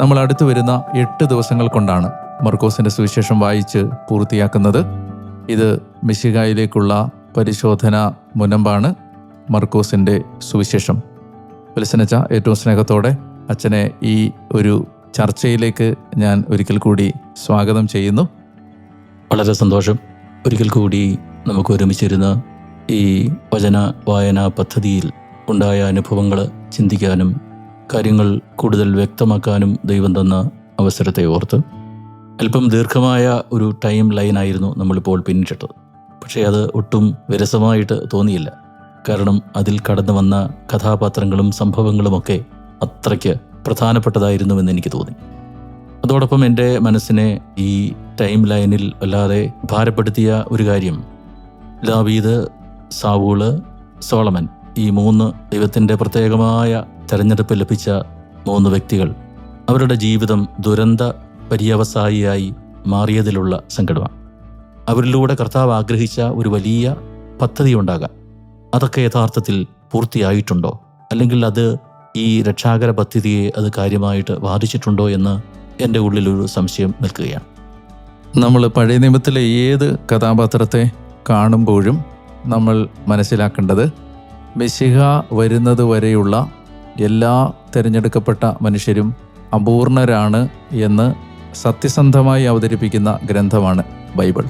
നമ്മൾ അടുത്തു വരുന്ന എട്ട് ദിവസങ്ങൾ കൊണ്ടാണ് മർക്കോസിന്റെ സുവിശേഷം വായിച്ച് പൂർത്തിയാക്കുന്നത്. ഇത് മിശികായിലേക്കുള്ള പരിശോധന മുനമ്പാണ് മർക്കോസിന്റെ സുവിശേഷം. വിൽസനച്ച ഏറ്റവും സ്നേഹത്തോടെ അച്ഛനെ ഈ ഒരു ചർച്ചയിലേക്ക് ഞാൻ ഒരിക്കൽ കൂടി സ്വാഗതം ചെയ്യുന്നു. വളരെ സന്തോഷം. ഒരിക്കൽ കൂടി നമുക്ക് ഒരുമിച്ചിരുന്ന് ഈ വചന വായന പദ്ധതിയിൽ ഉണ്ടായ അനുഭവങ്ങൾ ചിന്തിക്കാനും കാര്യങ്ങൾ കൂടുതൽ വ്യക്തമാക്കാനും ദൈവം തന്ന അവസരത്തെ ഓർത്ത് അല്പം ദീർഘമായ ഒരു ടൈം ലൈനായിരുന്നു നമ്മളിപ്പോൾ പിന്നിട്ടത് പക്ഷേ അത് ഒട്ടും വിരസമായിട്ട് തോന്നിയില്ല. കാരണം അതിൽ കടന്നു വന്ന കഥാപാത്രങ്ങളും സംഭവങ്ങളുമൊക്കെ അത്രയ്ക്ക് പ്രധാനപ്പെട്ടതായിരുന്നുവെന്ന് എനിക്ക് തോന്നി. അതോടൊപ്പം എന്റെ മനസ്സിനെ ഈ ടൈം ലൈനിൽ വല്ലാതെ ഭാരപ്പെടുത്തിയ ഒരു കാര്യം. ദാവീദ് സാവൂൾ സോളമൻ ഈ മൂന്ന് ദൈവത്തിന്റെ പ്രത്യേകമായ തെരഞ്ഞെടുപ്പ് ലഭിച്ച മൂന്ന് വ്യക്തികൾ അവരുടെ ജീവിതം ദുരന്ത പര്യവസായിയായി മാറിയതിലുള്ള സങ്കടമാണ്. അവരിലൂടെ കർത്താവ് ആഗ്രഹിച്ച ഒരു വലിയ പദ്ധതി ഉണ്ടാകാം അതൊക്കെ യഥാർത്ഥത്തിൽ പൂർത്തിയായിട്ടുണ്ടോ? അല്ലെങ്കിൽ അത് ഈ രക്ഷാകര പദ്ധതിയെ അത് കാര്യമായിട്ട് ബാധിച്ചിട്ടുണ്ടോ എന്ന് എന്റെ ഉള്ളിലൊരു സംശയം നിൽക്കുകയാണ്. നമ്മൾ പഴയ നിയമത്തിലെ ഏത് കഥാപാത്രത്തെ കാണുമ്പോഴും നമ്മൾ മനസ്സിലാക്കേണ്ടത് മെസ്സിഹ വരുന്നത് വരെയുള്ള എല്ലാ തിരഞ്ഞെടുക്കപ്പെട്ട മനുഷ്യരും അപൂർണരാണ് എന്ന് സത്യസന്ധമായി അവതരിപ്പിക്കുന്ന ഗ്രന്ഥമാണ് ബൈബിൾ.